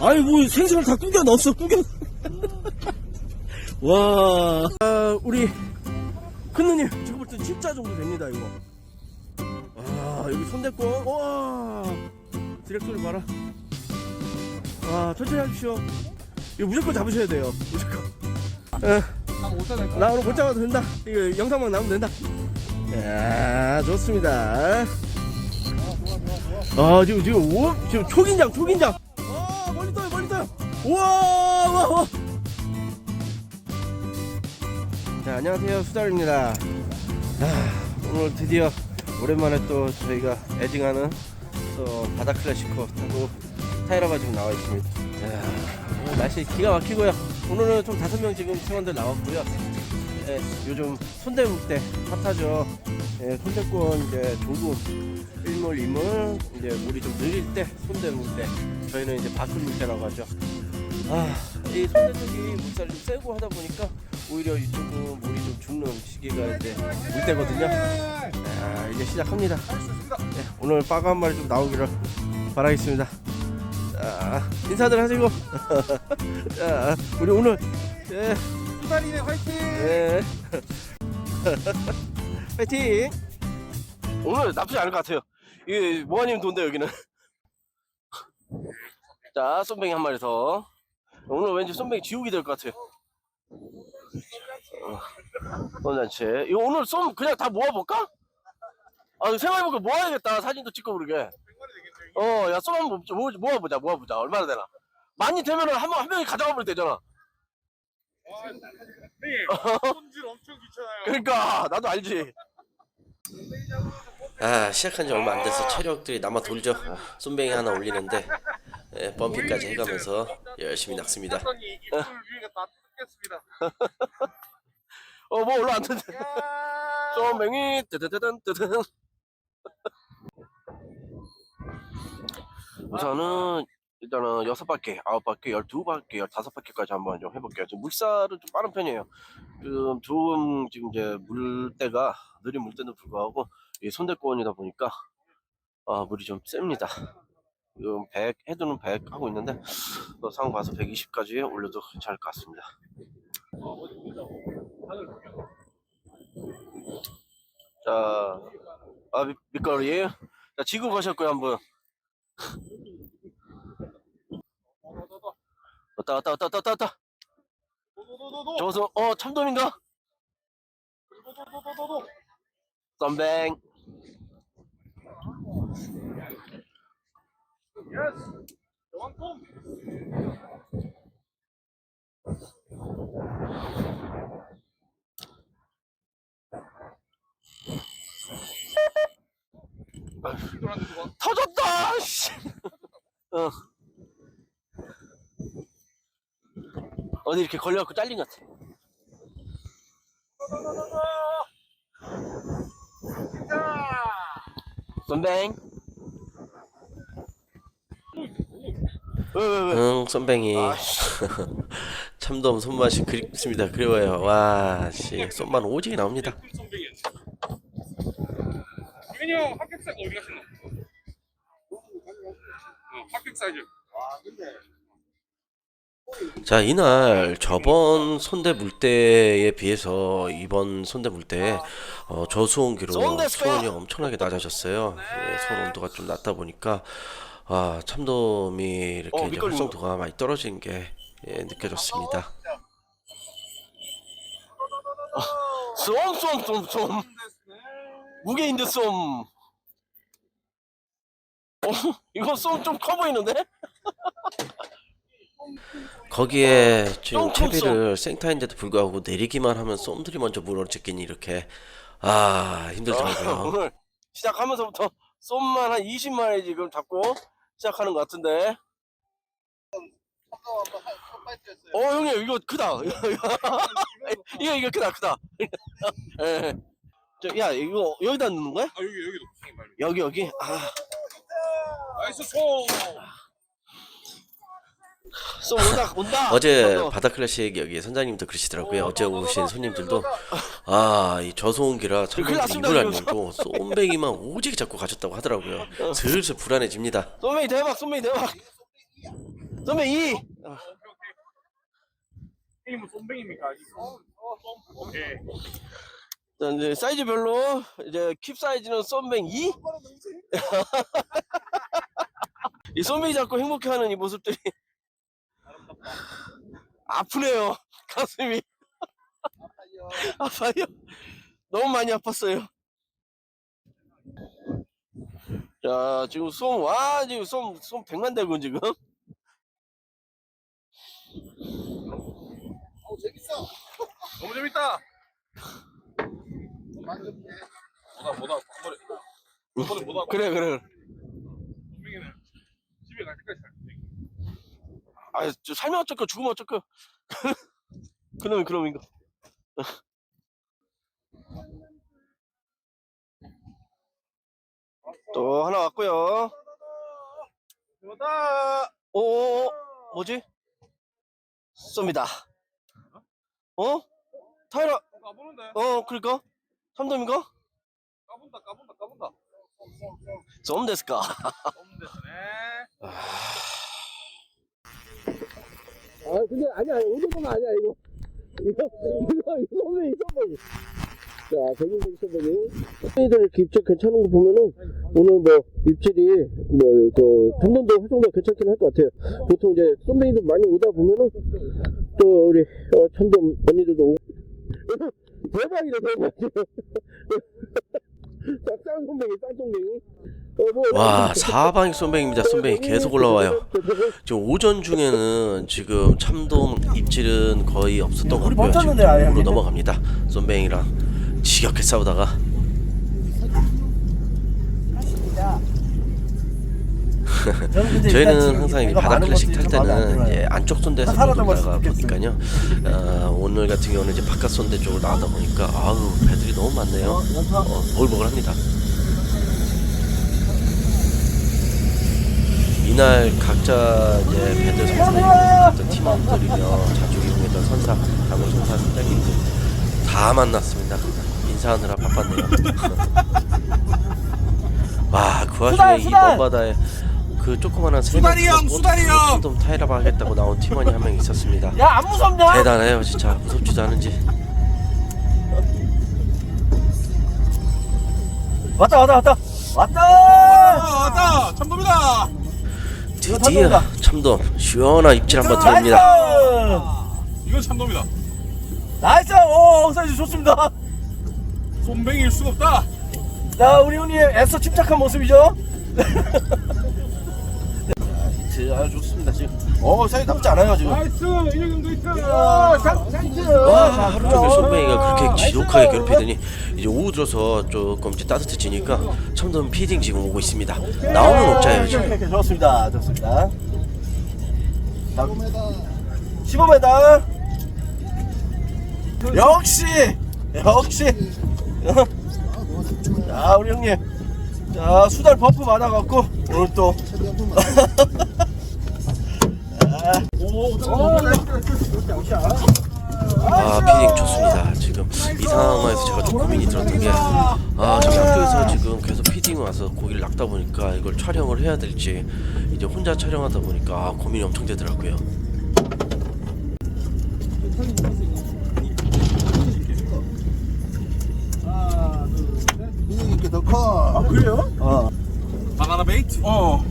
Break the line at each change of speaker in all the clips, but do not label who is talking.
아니 뭐 생선을 다 구겨 넣었어 구겨. 와. 아, 우리 큰 누님 제가 볼때 진짜 정도 됩니다 이거. 아 여기 손대고 와. 디렉터를 봐라. 아 천천히 하십시오. 이거 무조건 잡으셔야 돼요 무조건. 예. 나 오늘 못 잡아도 된다. 이거 영상만 나오면 된다. 야 좋습니다. 아 지금 지금 오 지금 초긴장 초긴장 우와 와, 와. 자 안녕하세요. 수달입니다. 아, 오늘 드디어 오랜만에 또 저희가 애증하는 또 바다 클래시코 타고 타이러 가지고 나와 있습니다. 자, 오늘 날씨 기가 막히고요. 오늘은 좀 다섯 명 지금 팀원들 나왔고요. 예, 요즘 손대물때 핫하죠. 예, 손대권 이제 조금 일몰 이물 이제 물이 좀 느릴 때 손대물 때 저희는 이제 바클물 때라고 하죠 아 이 손대쪽이 물살이 좀 세고 하다 보니까 오히려 이쪽은 물이 좀 죽는 시기가 이제 물때거든요. 아 이제 시작합니다. 네, 오늘 빠가 한 마리 좀 나오기를 바라겠습니다. 자 인사들 하시고. 자 우리 오늘 예,
수다리네 화이팅!
예. 파이팅! 오늘 나쁘지 않을 것 같아요. 이게 모아님 돈데 여기는? 자 쏨뱅이 한 마리 더 오늘 왠지 쏨뱅이 지옥이 될 것 같아요. 돈잔치 이거 오늘 쏨 그냥 다 모아볼까? 아 생각해보니까 모아야겠다. 사진도 찍고 그러게. 어야 쏨 한번 모아- 모아보자 모아보자. 얼마나 되나. 많이 되면은 한, 명- 한 명이 가져가 버리면 되잖아.
손질 엄청 귀찮아요.
그러니까 나도 알지. 아 시작한 지 얼마 안 돼서 체력들이 남아 돌죠. 쏨뱅이 하나 올리는데 예, 범핑까지 해가면서 열심히 낚습니다
했더니 입술 위가 다 뜯겠습니다
어 뭐 올라왔는데
야
쏨뱅이 뜨드드든 뜨든 우선은 일단은 여섯 바퀴, 아홉 바퀴, 열두 바퀴, 열다섯 바퀴까지 한번 좀 해볼게요. 지금 물살은 좀 빠른 편이에요. 지금 조금 지금 이제 물때가 느린 물때도 불구하고 이 손대권이다 보니까 아 물이 좀 셉니다. 지금 100 헤드는 100 하고 있는데 또상 봐서 120까지 올려도 괜찮을 것 같습니다. 자, 아 밑- 밑거리. 자 지구 가셨고요 한번. 왔다 왔다 왔다 왔다 왔다.
도도도도도
저기서 어 참돔인가? 썸뱅.
여왕통 이거한테 누가
터졌다. 씨. 어. 어디 이렇게 걸려갖고 잘린 것 같아.
자
썸뱅. 왜왜 왜?
응, 쏨뱅이.
아씨.
참돔 손맛이 그립습니다. 그리워요. 와, 씨, 손만 오지게 나옵니다.
손뱅이 유민이 형 합격사가 어디 가시나? 어, 합격 사이즈 아 근데
자, 이날 저번 손대 물때에 비해서 이번 손대 물때 어, 저수온기로? 수온이 엄청나게 낮아졌어요. 예, 수온 온도가 좀 낮다 보니까 아, 참돔이 이렇게
어,
이제
밑걸림.
활성도가 많이 떨어진 게 예, 느껴졌습니다.
쏨 쏨 쏨 쏨. 무게인데 쏨. 어? 이거 쏨 좀 커 보이는데?
거기에 지금 채비를 생타인데도 불구하고 내리기만 하면 쏨들이 먼저 물어 찍기니 이렇게 아 힘들더라고요.
오늘 시작하면서부터 쏨만 한 20마리 지금 잡고 시작하는 것 같은데. 어 형님 이거 크다. 이거 이거 크다 크다. 예. 저 야 이거 여기다 넣는 거야?
아 여기 여기도
여기 여기. 아,
나이스 총
쏨 온다 온다.
어제
어,
바다 클래식 여기 선장님도 그러시더라고요. 어제 오신 손님들도 아이 저소온기라
큰일 났습니다,
입을 안
지금.
열고 쏨뱅이만 오지게 잡고 가셨다고 하더라고요. 슬슬 불안해집니다.
쏨메이 대박 쏨메이 대박. 썸뱅 2
오케이 오케이. 게임은 쏨뱅입니까? 아직? 어, 쏨. 오케이.
자, 이제 사이즈별로 이제 킵 사이즈는 썸뱅 2 이 썸뱅이 잡고 행복해하는 이 모습들이 아프네요 가슴이. 아파요? 너무 많이 아팠어요. 자 지금 솜 와 지금 솜솜 백만 대군 지금?
너무 재밌다. 뭐다 뭐다 한 번에. 한 번에 뭐다.
그래 그래
쏨뱅이는 집에 갈 때까지 살
아 저 살면 어쩔까 죽으면 어쩔까 그놈이 그놈인가 또 하나 왔고요.
뭐다.
오 뭐지? 쏩니다. 어? 타이라
까부는데.
어 그럴까? 삼점인가?
까분다 까분다 까분다.
쏨 데스까?
너무 됐네.
아 근데 아니야 오도건 아니야 이거. 이거 이거 이거 선배 선배 자 백인선 선배님 애들 입질 괜찮은 거 보면은 오늘 뭐 입질이 뭐 그 한번도 활성도 괜찮긴 할 것 같아요. 보통 이제 선배님들 많이 오다 보면은 또 우리 어, 참돔 언니들도 오고. 대박이다 대박 싹 선배님 쌍송뱅이. 어, 뭐,
와 사방이 쏨뱅입니다 쏨뱅이 계속 올라와요. 지금 오전 중에는 지금 참돔 입질은 거의 없었던 것 같고요. 지금 우로 넘어갑니다. 쏨뱅이랑 지겹게 싸우다가. 저희는 항상 이 바다 클래식 탈 때는 예, 안쪽 손대에서 놀다가 보니까요. 어, 오늘 같은 경우는 이제 바깥 손대 쪽으로 나가다 보니까 아우 배들이 너무 많네요. 어, 보글보글합니다 이날 각자 이제 배들 선사에 있던 팀원들이며 자주 이용했던 선사 강원 선사 선장님들 다 만났습니다. 인사하느라 바빴네요. 와 그 와중에 이 먼바다에 그 조그만한
수다리 형, 수다리 형!
좀 타이랍 하겠다고 나온 팀원이 한 명 있었습니다.
야 안 무섭냐?
대단해요 진짜. 무섭지도 않은지.
왔다 왔다 왔다! 왔다!
왔다! 참돔이다.
드디어 참돔 시원한 입질 한번 들어옵니다.
나이스!
이건 참돔이다.
나이스! 오 사이즈 좋습니다.
쏨뱅이일 수가 없다.
자 우리 형님 애써 침착한 모습이죠? 히트 아주 좋습니다 지금. 어 사이즈 나쁘지 않아요 지금.
나이스! 이형도 있다.
와 하루 종일 손뱅이가 그렇게 지독하게 괴롭히더니 이제 오후 들어서 조금 이제 따뜻해지니까 참돔 피딩 지금 오고 있습니다 나오면 옥자예요 지금
이렇게 좋습니다 좋습니다 15m 역시 역시 자 우리 형님 자 수달 버프 받아갖고 오늘 또
아 피딩 좋습니다 지금 이 상황에서 제가 좀 고민이 들었던 게아 저희 학교에서 지금 계속 피딩 와서 고기를 낚다 보니까 이걸 촬영을 해야 될지 이제 혼자 촬영하다 보니까 아, 고민이 엄청 되더라고요
이게 더 커.
아 그래요? 어.
바나나 베이트.
어.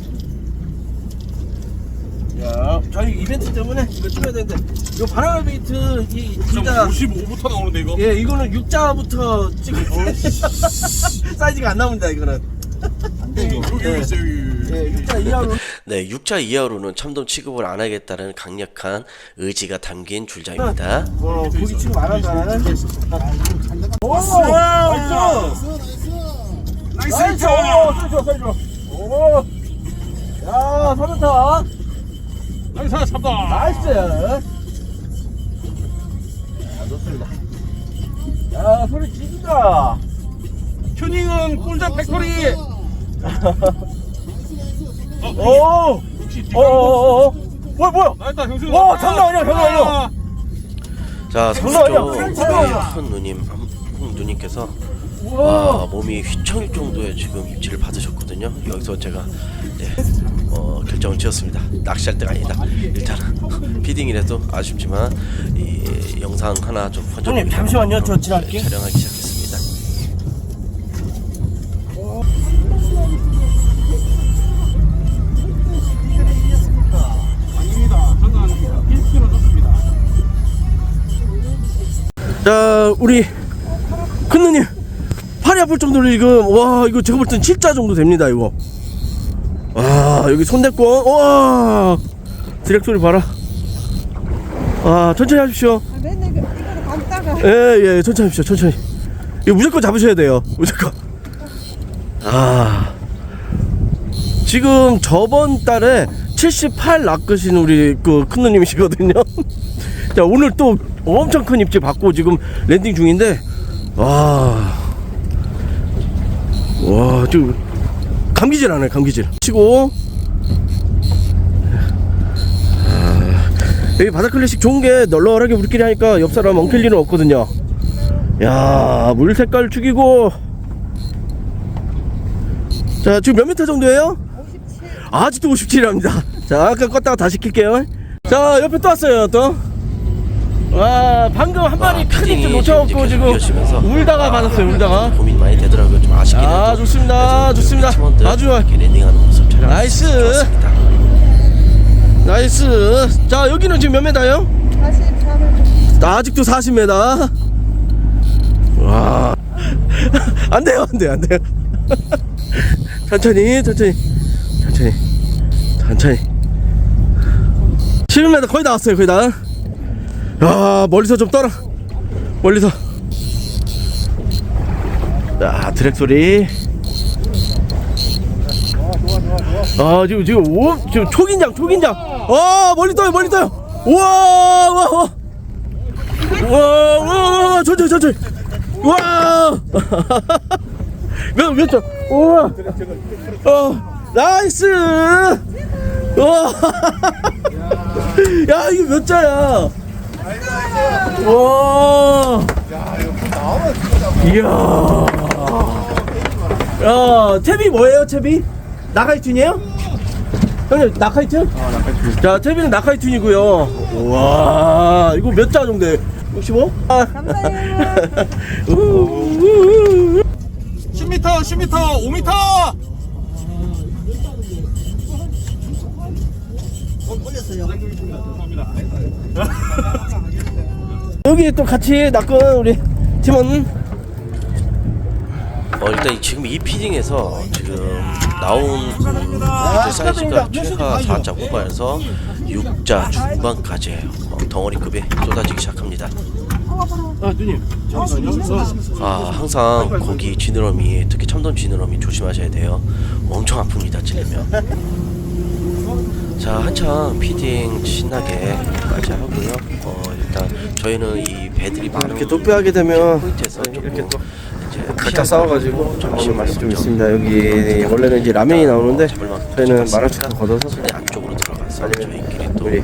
야, 저희 이벤트 때문에 이거 찍어야 되는데, 요 바나나 베이트 이 진짜
55부터 나오는데 이거.
예 이거는 육자부터 찍을 사이즈가 안 나옵니다 이거는.
안 돼, 이거.
여기
예.
있어 여기.
예, 육자 이하로.
네 6자 이하로는 참돔 취급을 안 하겠다는 강력한 의지가 담긴 줄자입니다
어, 고기 취급 안 한다. 오, 나이스.
나이스
나이스. 사이즈, 사이즈. 오. 야, 서른타.
나이스 참돔.
나이스. 야, 좋습니다. 야, 소리 지른다.
튜닝은 꿀잠 팩토리.
오.
역시
오, 오, 오, 오. 뭐야, 뭐야.
형수.
와, 장난 아니야, 장난 아니야.
자
장난 아니야.
선수죠
장난 아니야.
큰 누님 한 누님께서
우와.
아, 몸이 휘청일 정도의 지금 입질을 받으셨거든요. 여기서 제가 네, 어, 결정을 지었습니다. 낚시할 때가 아니다. 일단은 피딩이라도 아쉽지만 이 영상 하나 좀
형님, 잠시만요. 저 지나갈게요.
촬영하기 시작했습니다.
아닙니다. 저는 1kg 줬습니다.
자 우리 큰 누님 팔이 아플 정도로 지금 와 이거 제가 볼 땐 7자 정도 됩니다 이거 와 여기 손 대고 와! 드랙 소리 봐라. 아 천천히 하십시오.
맨날 이거- 이거를 감다가.
예예 천천히 하십시오 천천히. 이거 무조건 잡으셔야 돼요 무조건. 아. 지금 저번 달에 78 낚으신 우리 그 큰 누님이시거든요. 자 오늘 또 엄청 큰 입질 받고 지금 랜딩 중인데 와, 와 지금 감기질 않아요 감기질. 치고 여기 바다 클래식 좋은 게 널널하게 우리끼리 하니까 옆 사람 엉킬 일은 없거든요 야 물 색깔 죽이고 자 지금 몇 미터 정도예요?
57
아직도 57이랍니다. 자, 아까 껐다가 다시 킬게요. 자, 옆에 또 왔어요, 또. 와, 방금 한 마리
아,
큰
피딩이
입질 놓쳐갖고
지금
울다가 받았어요, 울다가.
고민 많이 되더라고요. 좀 아쉽긴
아,
해도.
좋습니다. 좋습니다. 아주
랜딩하는 모습 촬영.
나이스.
좋았습니다.
나이스. 자, 여기는 지금 몇 메다요?
43을
나 아직도 40m. 와. 안 돼요, 안 돼요, 안 돼요. 천천히, 천천히. 천천히. 천천히. 11m 거의 다 왔어요, 거의 다. 야, 멀리서 좀 떠라. 멀리서. 자, 드랙 소리. 아, 지금, 지금, 오, 지금 초긴장, 초긴장. 아, 멀리 떠요, 멀리 떠요. 우와, 우와, 우와. 우와, 우와, 우와, 천천히, 천천히. 우와. 몇, 몇 점? 우와. 어, 나이스. 우와. 야, 이거 몇 자야? 와. 이야. 야, 채비 뭐예요, 채비? 나카이툰이에요? 형님, 나카이툰? 아, 나카이툰. 자, 채비는 나카이툰이고요. 와, 이거 몇 자 정도? 65? 아.
감사해요.
우 우우우.
10m, 10m, 5m.
여기 또 같이 낚은 우리 팀원
어, 일단 지금 이 피딩에서 지금 나온 그 사이즈가 최하 4자 후반에서 6자 중반까지 어, 덩어리급이 쏟아지기 시작합니다.
아 누님
아 항상 고기 지느러미 특히 참돔 지느러미 조심하셔야 돼요. 엄청 아픕니다 찔리면. 자 한참 피딩 신나게 맞이하고요. 어 일단 저희는 이 배들이 많은
이렇게 도배하게 되면
포인트에서
이렇게
조금
또
이제
각자 싸워가지고
점심
맛이 좀 있습니다. 여기 원래는 이제 라면이 나오는데 저희는
잡았으니까
마라슈트 걷어서
손이 안쪽으로 들어가서 저희끼리 또
우리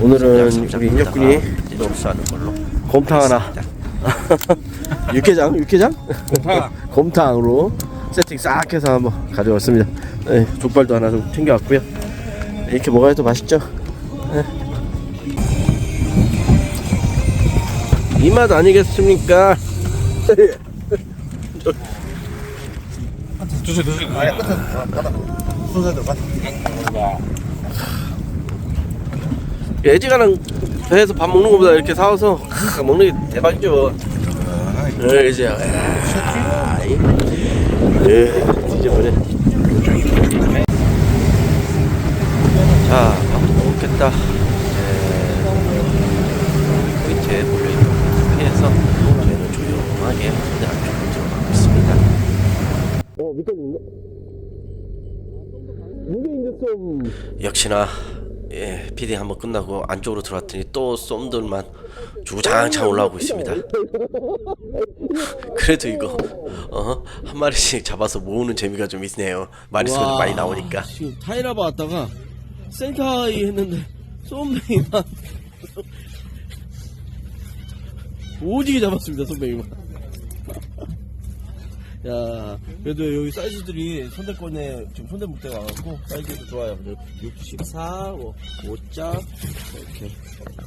오늘은 우리 인혁군이 또
접수하는 걸로
곰탕 하나. 육개장? 육개장? 곰탕으로 세팅 싹 해서 한번 가져왔습니다. 네, 족발도 하나 좀 챙겨왔고요 이렇게 먹어야 또 맛있죠 네. 이맛 아니겠습니까.
순서대로 가.
애지가랑 배에서 밥 먹는 것보다 이렇게 사와서 먹는 게 대박이죠 네, 이제 아, 이- 예, 뒤져보네
자 밥도 먹겠다 이제 포인트에 몰려있는 포인트 피해서 저희는 조용하게 손에 안쪽으로 들어가고 있습니다
어, 밑에 무게 이제 좀
역시나 예, 피딩 한번 끝나고 안쪽으로 들어왔더니 또 쏨들만 주장창 올라오고 있습니다. 그래도 이거 어, 한 마리씩 잡아서 모으는 재미가 좀 있네요. 마리수가 좀 많이 나오니까.
지금 타이라바 왔다가 센카이 했는데 쏨뱅이만 오지게 잡았습니다 쏨뱅이만 야, 그래도 여기 사이즈들이 손대권에 지금 손대 물때가 와갖고 사이즈도 좋아요. 64, 뭐, 5자, 이렇게.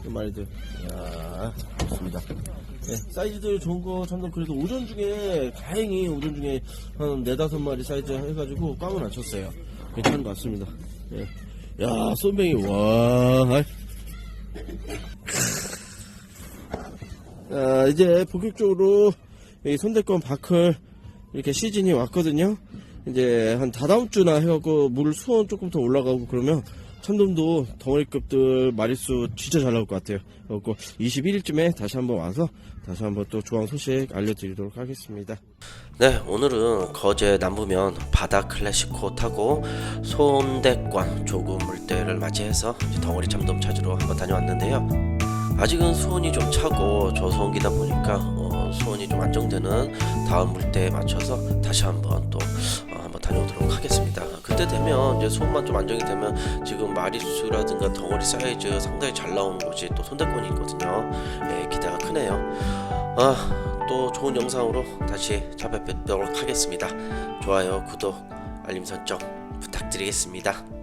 이 말이들. 야, 좋습니다. 네, 사이즈들 좋은 거 참도 그래도 오전 중에, 다행히 오전 중에 한 네다섯 마리 사이즈 해가지고 꽝은 안 쳤어요. 괜찮은 것 같습니다. 예. 야, 쏨뱅이, 와. 아이. 아, 이제 본격적으로 이 손대권 바클 이렇게 시즌이 왔거든요. 이제 한 다다음 주나 해갖고 물 수온 조금 더 올라가고 그러면 참돔도 덩어리급들 마리수 진짜 잘 나올 것 같아요. 그래갖고 21일쯤에 다시 한번 와서 다시 한번 또 조항 소식 알려드리도록 하겠습니다.
네, 오늘은 거제 남부면 바다 클래시코 타고 손대권 조금 물때를 맞이해서 덩어리 참돔 찾으러 한번 다녀왔는데요. 아직은 수온이 좀 차고 저수온기다 보니까 어, 수온이 좀 안정되는 다음 물때에 맞춰서 다시 한번 또 어, 한번 다녀오도록 하겠습니다. 그때 되면 이제 수온만 좀 안정이 되면 지금 마리수라든가 덩어리 사이즈 상당히 잘 나오는 곳이 또 손대권이 있거든요. 예, 기대가 크네요. 아, 또 좋은 영상으로 다시 찾아뵙도록 하겠습니다. 좋아요, 구독, 알림 설정 부탁드리겠습니다.